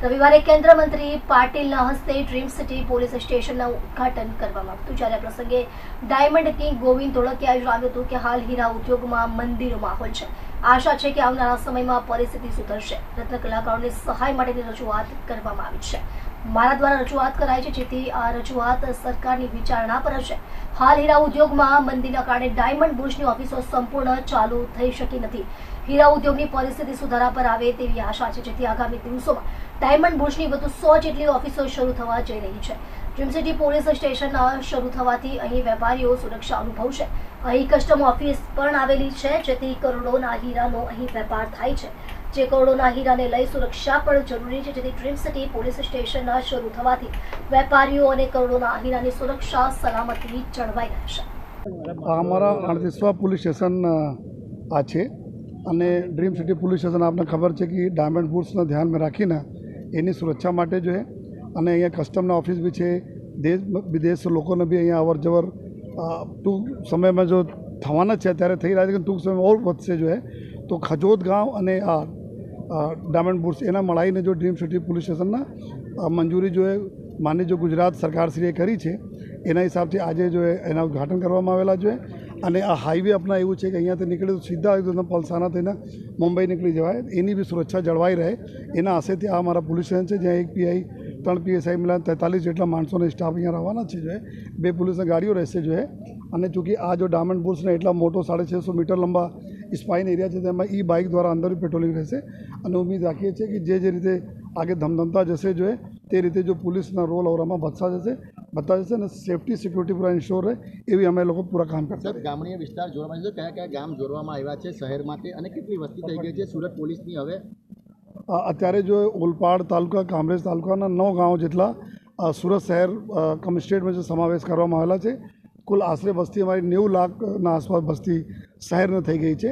રવિવારે કેન્દ્ર મંત્રી પાટીલના હસ્તે ડ્રીમ સિટી પોલીસ સ્ટેશનનું ઉદઘાટન કરવામાં આવ્યું જ્યારે આ પ્રસંગે ડાયમંડ કિંગ ગોવિંદ ધોળકિયાએ જણાવ્યું હતું કે હાલ હીરા ઉદ્યોગમાં મંદીનો માહોલ છે. આશા છે કે આવનારા સમયમાં પરિસ્થિતિ સુધરશે. રત્ન કલાકારોની સહાય માટેની રજૂઆત કરવામાં આવી છે. મારા દ્વારા રજૂઆત કરાઈ છે, જેથી આ રજૂઆત સરકારની વિચારણા પર હશે. હાલ હીરા ઉદ્યોગમાં મંદીના કારણે ડાયમંડ બુશની ઓફિસો સંપૂર્ણ ચાલુ થઈ શકી નથી. હીરા ઉદ્યોગની પરિસ્થિતિ સુધારા પર આવે તેવી આશા છે, જેથી આગામી દિવસોમાં ડાયમંડ બુશની વધુ સો જેટલી ઓફિસો શરૂ થવા જઈ રહી છે. ડ્રીમ સિટી પોલીસ સ્ટેશન શરૂ થવાથી અહીં વેપારીઓ સુરક્ષા અનુભવશે. અહીં કસ્ટમ ઓફિસ પણ આવેલી છે, જેથી કરોડોના હીરાનો અહીં વેપાર થાય છે. કરોડોના હીરાને લઈ સુરક્ષા પણ જરૂરી છે, જેથી ડ્રીમ સિટી પોલીસ સ્ટેશન શરૂ થવાથી વેપારીઓ અને કરોડોના હીરાની સુરક્ષા સલામતી જળવાઈ રહેશે. અમારા અડતીસવા પોલીસ સ્ટેશન આ છે અને ડ્રીમ સિટી પોલીસ સ્ટેશન આપને ખબર છે કે ડાયમંડ ફૂડ્સને ધ્યાનમાં રાખીને એની સુરક્ષા માટે જો અને અહીંયા કસ્ટમના ઓફિસ બી છે. દેશ, વિદેશ લોકોને બી અહીંયા અવર જવર ટૂંક સમયમાં જો થવાના છે, ત્યારે થઈ રહ્યા છે કે ટૂંક સમયમાં ઓર વધશે જો તો ખજોદ ગામ અને આ ડાયમંડ બુટ્સ એના મળાઈને જો ડ્રીમ સિટી પોલીસ સ્ટેશનના મંજૂરી જો એ માની જો ગુજરાત સરકારશ્રીએ કરી છે, એના હિસાબથી આજે જો એના ઉદ્ઘાટન કરવામાં આવેલા છે અને આ હાઈવે આપણા એવું છે કે અહીંયાથી નીકળે તો સીધા એકદમ પલસાના થઈને મુંબઈ નીકળી જવાય, એની બી સુરક્ષા જળવાઈ રહે, એના આશેથી આ અમારા પોલીસ સ્ટેશન છે, જ્યાં એક પીઆઈ, ત્રણ પીએસઆઈ મળ્યા તેતાલીસ જેટલા માણસોને સ્ટાફ અહીંયા રહેવાના છે જો બે પોલીસની ગાડીઓ રહેશે જો અને ચૂંકि આ જો ડાયમંડ બુર્સને એટલા મોટો સાડે છસો મીટર લંબા સ્પાઇન એરિયા છે તેમાં ઈ બાઇક દ્વારા અંદર પેટ્રોલિંગ રહેશે. અને ઉમ્મીદ રાખીએ છીએ કે જે જે રીતે આગે ધમધમતા જશે જોએ તે રીતે જો પોલીસના રોલ ઓવરમાં વધતા જશે વધતા જશે અને સેફટી સિક્યુરિટી પૂરા ઇન્શ્યોર રહે એવી અમે લોકો પૂરા કામ કરતા સર ગામડીય વિસ્તાર જોડવામાં છે. કયા કયા ગામ જોડવામાં આવ્યા છે શહેરમાં અને કેટલી વસ્તી થઈ ગઈ છે સુરત પોલીસની હવે? અત્યારે જો ઓલપાડ તાલુકા કામરેજ તાલુકાના નવ ગામ જેટલા સુરત શહેર કમ સ્ટેટમાં જે સમાવેશ કરવામાં આવેલા છે કુલ આશરે વસ્તી અમારી નેવું લાખના આસપાસ વસ્તી શહેરને થઈ ગઈ છે.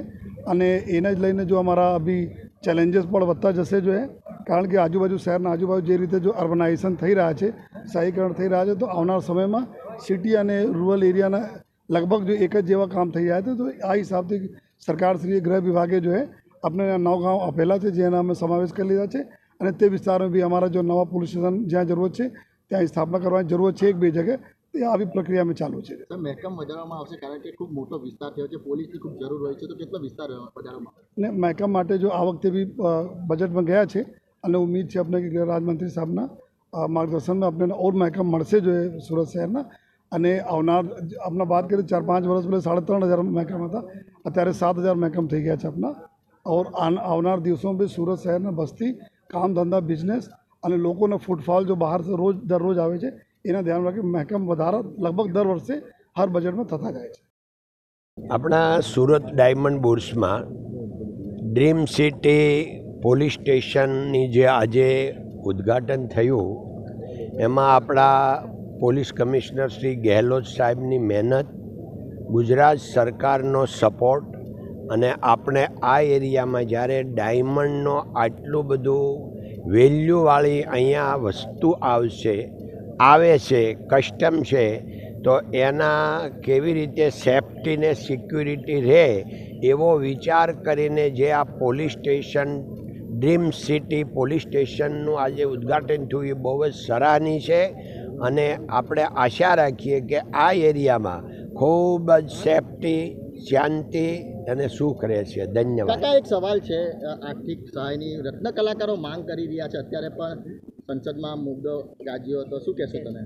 અને એને જ લઈને જો અમારા બી ચેલેન્જીસ પણ વધતા જશે જો એ, કારણ કે આજુબાજુ શહેરના આજુબાજુ જે રીતે જો અર્બનાઇઝેશન થઈ રહ્યા છે, શહેરીકરણ થઈ રહ્યા છે, તો આવનાર સમયમાં સિટી અને રૂરલ એરિયાના લગભગ જો એક જ જેવા કામ થઈ રહ્યા છે, તો આ હિસાબથી સરકારશ્રીએ ગૃહ વિભાગે જો એ આપણે નવ ગાંવ આપેલા છે, જેના અમે સમાવેશ કરી લીધા છે. અને તે વિસ્તારમાં બી અમારા જો નવા પોલીસ સ્ટેશન જ્યાં જરૂરત છે, ત્યાં સ્થાપના કરવાની જરૂર છે એક બે જગ્યાએ. તે આવી પ્રક્રિયામાં ચાલુ છે મહેકમ વધારવામાં આવશે કારણ કે ખૂબ મોટો વિસ્તાર થયો છે પોલીસની ખૂબ જરૂર હોય છે તો કેટલો વિસ્તાર વધારવામાં? ને મહેકમ માટે જો આ વખતે બી બજેટમાં ગયા છે અને ઉમ્મીદ છે આપણે કે રાજમંત્રી સાહેબના માર્ગદર્શનમાં આપણે ઓર મહેકમ મળશે જો એ સુરત શહેરના અને આવનાર આપણા વાત કરીએ ચાર પાંચ વર્ષ પહેલાં સાડા ત્રણ હજાર મહેકમ હતા અત્યારે સાત હજાર મહેકમ થઈ ગયા છે આપણા ઓર આવનાર દિવસોમાં બી સુરત શહેરના વસ્તી કામ ધંધા બિઝનેસ અને લોકોનો ફૂટફોલ જો બહાર રોજ દરરોજ આવે છે એના ધ્યાન રાખી મહેકમ વધારા લગભગ દર વર્ષે હર બજેટમાં થતા જાય છે. આપણા સુરત ડાયમંડ બોર્સમાં ડ્રીમ સિટી પોલીસ સ્ટેશનની જે આજે ઉદ્ઘાટન થયું, એમાં આપણા પોલીસ કમિશનર શ્રી ગેહલોત સાહેબની મહેનત, ગુજરાત સરકારનો સપોર્ટ અને આપણે આ એરિયામાં જ્યારે ડાયમંડનો આટલું બધું વેલ્યુવાળી અહીંયા વસ્તુ આવશે આવે છે, કસ્ટમ છે, તો એના કેવી રીતે સેફટી ને સિક્યુરિટી રહે એવો વિચાર કરીને જે આ police station dream city police સ્ટેશનનું આજે ઉદ્ઘાટન થયું, એ બહુ જ સરાહની છે. અને આપણે આશા રાખીએ કે આ એરિયામાં ખૂબ જ સેફટી શાંતિ અને સુખ રહેશે. ધન્યવાદ. એક સવાલ છે આર્થિક સહાયની. રત્ન કલાકારો માંગ કરી રહ્યા છે અત્યારે, પણ સંસદમાં મુદ્દો ગાજ્યો તો શું કહેશો તમે?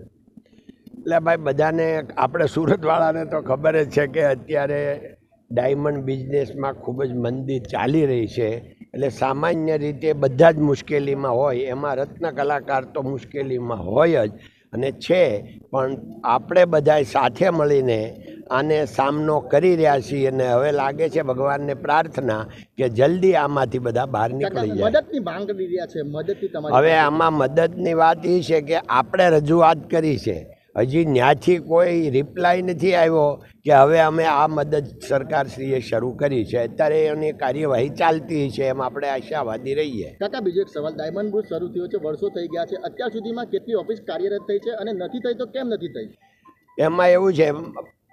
એટલે ભાઈ, બધાને આપણે સુરતવાળાને તો ખબર જ છે કે અત્યારે ડાયમંડ બિઝનેસમાં ખૂબ જ મંદી ચાલી રહી છે. એટલે સામાન્ય રીતે બધા જ મુશ્કેલીમાં હોય, એમાં રત્ન કલાકાર તો મુશ્કેલીમાં હોય જ. અને છે, પણ આપણે બધાએ સાથે મળીને આને સામનો કરી રહ્યા છીએ અને હવે લાગે છે ભગવાનને પ્રાર્થના કે જલ્દી આમાંથી બધા બહાર નીકળી જાય. મદદની માંગ કરી રહ્યા છે મદદથી તમારી હવે આમાં મદદની વાત એ છે કે આપણે રજૂઆત કરી છે. હજી ન્યાથી કોઈ રિપ્લાય નથી આવ્યો કે હવે અમે આ મદદ સરકારશ્રીએ શરૂ કરી છે. અત્યારે એની કાર્યવાહી ચાલતી છે એમ આપણે આશાવાદી રહીએ. કાકા બીજો એક સવાલ. ડાયમંડ બુથ શરૂ થયો છે વર્ષો થઈ ગયા છે. અત્યાર સુધીમાં કેટલી ઓફિસ કાર્યરત થઈ છે અને નથી થઈ તો કેમ નથી થઈ? એમાં એવું છે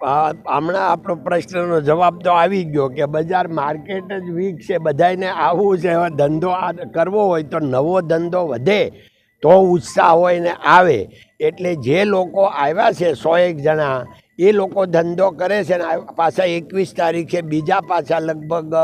હમણાં આપણો પ્રશ્નનો જવાબ તો આવી ગયો કે બજાર માર્કેટ જ વીક છે બધાને આવવું છે હવે ધંધો આ કરવો હોય તો નવો ધંધો વધે, તો ઉત્સાહ હોય ને આવે. એટલે જે લોકો આવ્યા છે સો એક જણા, એ લોકો ધંધો કરે છે ને પાછા એકવીસ તારીખે બીજા પાછા લગભગ